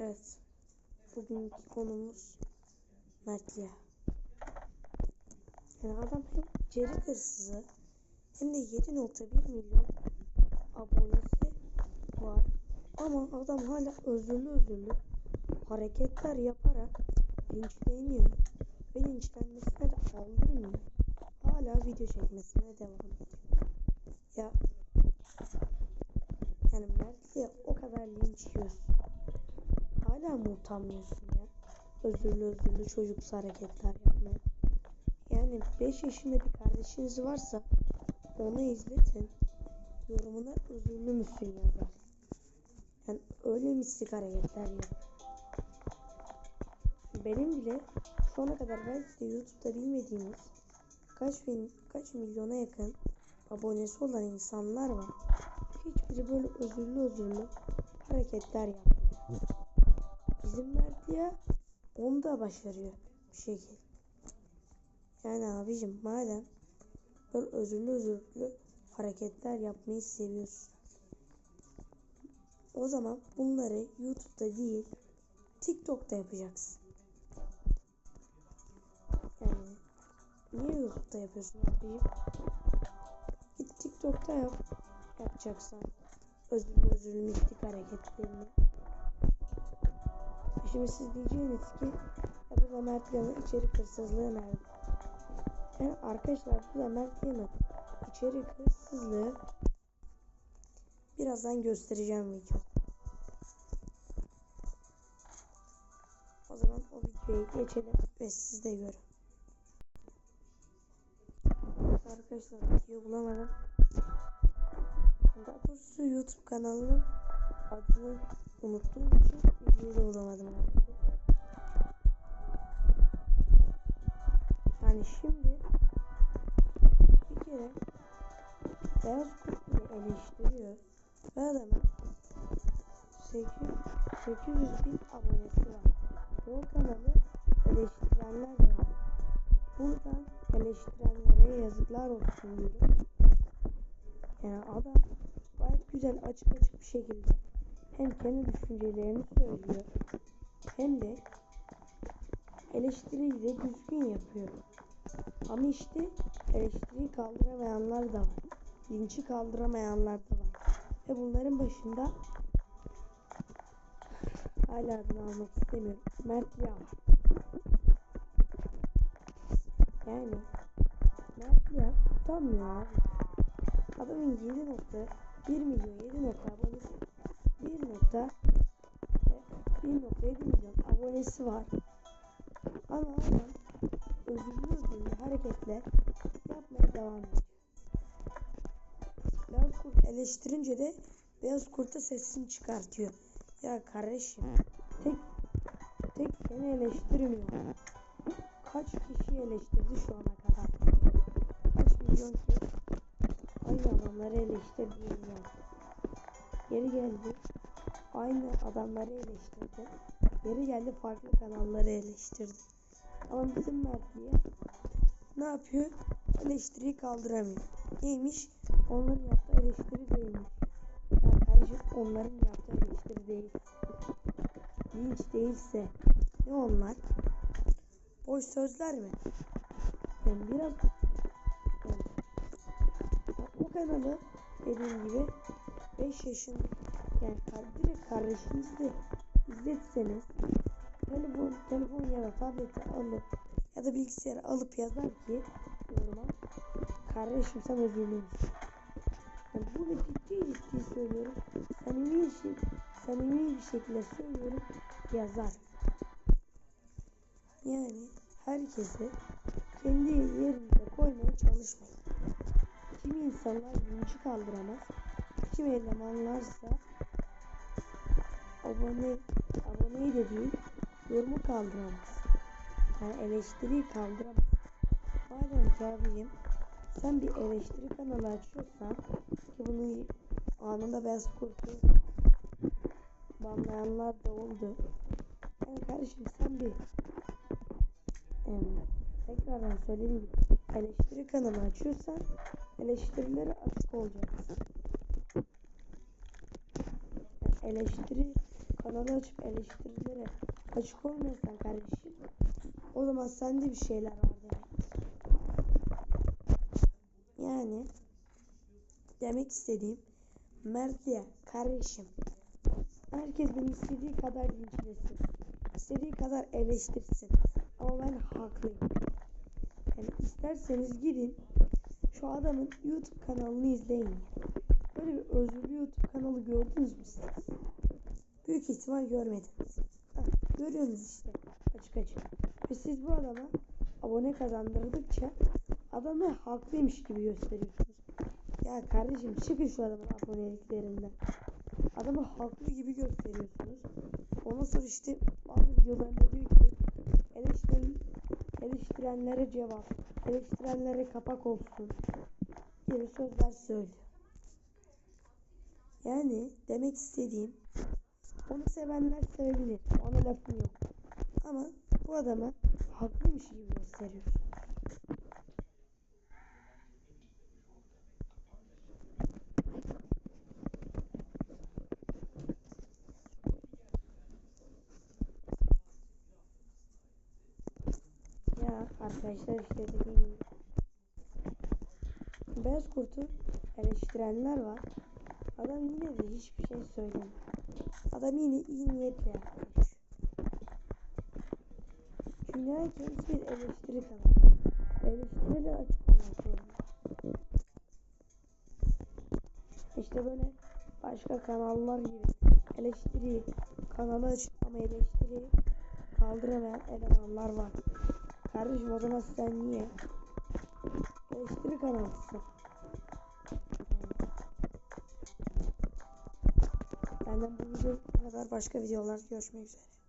Evet. Bugünkü konumuz Mertliya. Yani adam hem içerik hırsızı hem de 7.1 milyon abonesi var. Ama adam hala özürlü özürlü hareketler yaparak linçleniyor. Ve linçlenmesine de aldırmıyor. Hala video çekmesine devam ediyor. Ya yani Mertliye o kadar linç yiyorsun. Hala mı utanmıyorsun ya? Özürlü özürlü çocuksu hareketler yapmaya. Yani 5 yaşında bir kardeşiniz varsa onu izletin. Yorumuna özürlü müsün yazar. Yani öyle mislik hareketler yap. Benim bile şu ana kadar belki de YouTube'da bilmediğimiz kaç bin, kaç milyona yakın abonesi olan insanlar var. Hiçbiri böyle özürlü özürlü hareketler yapmıyor. Bizim Mertliye onu da başarıyor bir şekilde. Yani abicim madem böyle özürlü özürlü hareketler yapmayı seviyorsun. O zaman bunları YouTube'da değil TikTok'ta yapacaksın. Yani niye YouTube'da yapıyorsun abicim? Git TikTok'ta yap. Yapacaksan. Özürlü özürlü mistik hareketlerini. Şimdi siz diyeceğiniz ki ya bu da Mert Yan'ın içerik hırsızlığı nerede? Yani arkadaşlar bu da Mert Yan'ın içerik hırsızlığı birazdan göstereceğim video. O zaman o videoyu geçelim ve siz de görün. Arkadaşlar video bulamadım. Daha doğrusu YouTube kanalının adını unuttuğum için belki de. Yani şimdi bir kere Beyaz bile eleştiriyor ve adamın 800, 800 bin abonesi var. Bu kanalı eleştirenler var. Buradan eleştirenlere yazıklar olsun diyorum. Yani adam gayet güzel açık açık bir şekilde hem kendi düşüncelerini söylüyor hem de eleştiriyi de düzgün yapıyor. Ama işte eleştiriyi kaldıramayanlar da var. Linçi kaldıramayanlar da var. Ve bunların başında hala adını almak istemiyorum. Mert Yağ. Yani Mert Yağ utanmıyor abi. Adamın 7.1 milyon 7 nokta abonesi 1 nokta 1.7 milyon abonesi var. Ama adam özürlü özürlü hareketler yapmaya devam ediyor. Beyaz kurt eleştirince de beyaz kurta sesini çıkartıyor. Ya kardeşim tek tek seni eleştirmiyor. Kaç kişi eleştirdi şu ana kadar? Kaç milyon kişi aynı adamları eleştirdi. Geri geldi. Aynı adamları eleştirdi. Geri geldi farklı kanalları eleştirdi. Ama bizim Mertliye ne yapıyor? Eleştiriyi kaldıramıyor. Neymiş? Onların yaptığı eleştiri değilmiş. Ya kardeşim onların yaptığı eleştiri değil. Linç değilse ne onlar? Boş sözler mi? Yani biraz yani, bu kanalı dediğim gibi 5 yaşın yani direkt kardeşinizi izletseniz telefon, telefon ya da tableti alıp ya da bilgisayarı alıp yazar ki yoruma kardeşim sen özürlü müsün? Yani bunu ciddi ciddi söylüyorum. Samimi, şey, samimi bir şekilde söylüyorum yazar. Yani herkese kendi yerinize koymaya çalışmayın. Kimi insanlar linci kaldıramaz. Kim elemanlarsa abone aboneyi de değil yorumu kaldıramaz. Yani eleştiriyi kaldıramaz. Madem ki sen bir eleştiri kanalı açıyorsan ki bunu anında beyaz kurtu banlayanlar da oldu. Yani kardeşim sen bir em, tekrardan söylediğim gibi eleştiri kanalı açıyorsan eleştirilere açık olacaksın. Yani eleştiri kanalı açıp eleştirilere açık olmuyorsan kardeşim o zaman sende bir şeyler var demek. Yani demek istediğim Mert ya kardeşim herkes beni istediği kadar linçlesin. istediği kadar eleştirsin. Ama ben haklıyım. Yani isterseniz gidin şu adamın YouTube kanalını izleyin. Böyle bir özürlü YouTube kanalı gördünüz mü siz? Büyük ihtimal görmediniz. Ha, görüyorsunuz işte açık açık. Ve siz bu adama abone kazandırdıkça adamı haklıymış gibi gösteriyorsunuz. Ya kardeşim çıkın şu adamın aboneliklerinden. Adamı haklı gibi gösteriyorsunuz. Ondan sonra işte bazı videolarında diyor ki eleştiren, eleştirenlere cevap, eleştirenlere kapak olsun gibi sözler söylüyor. Yani demek istediğim onu sevenler sevebilir. Ona lafım yok. Ama bu adamı haklıymış gibi gösteriyor. Ya arkadaşlar işte dediğim gibi. Beyaz kurtu eleştirenler var. Adam yine de hiçbir şey söylemiyor. Adam yine iyi niyetle yaklaşıyor. Çünkü herkes bir eleştiri kanalı. Eleştiri de açık olmak zorunda. İşte böyle başka kanallar gibi eleştiri kanalı açık ama eleştiri kaldıramayan elemanlar var. Kardeşim o zaman sen niye eleştiri kanalısın? Benden bu video kadar başka videolar görüşmek üzere.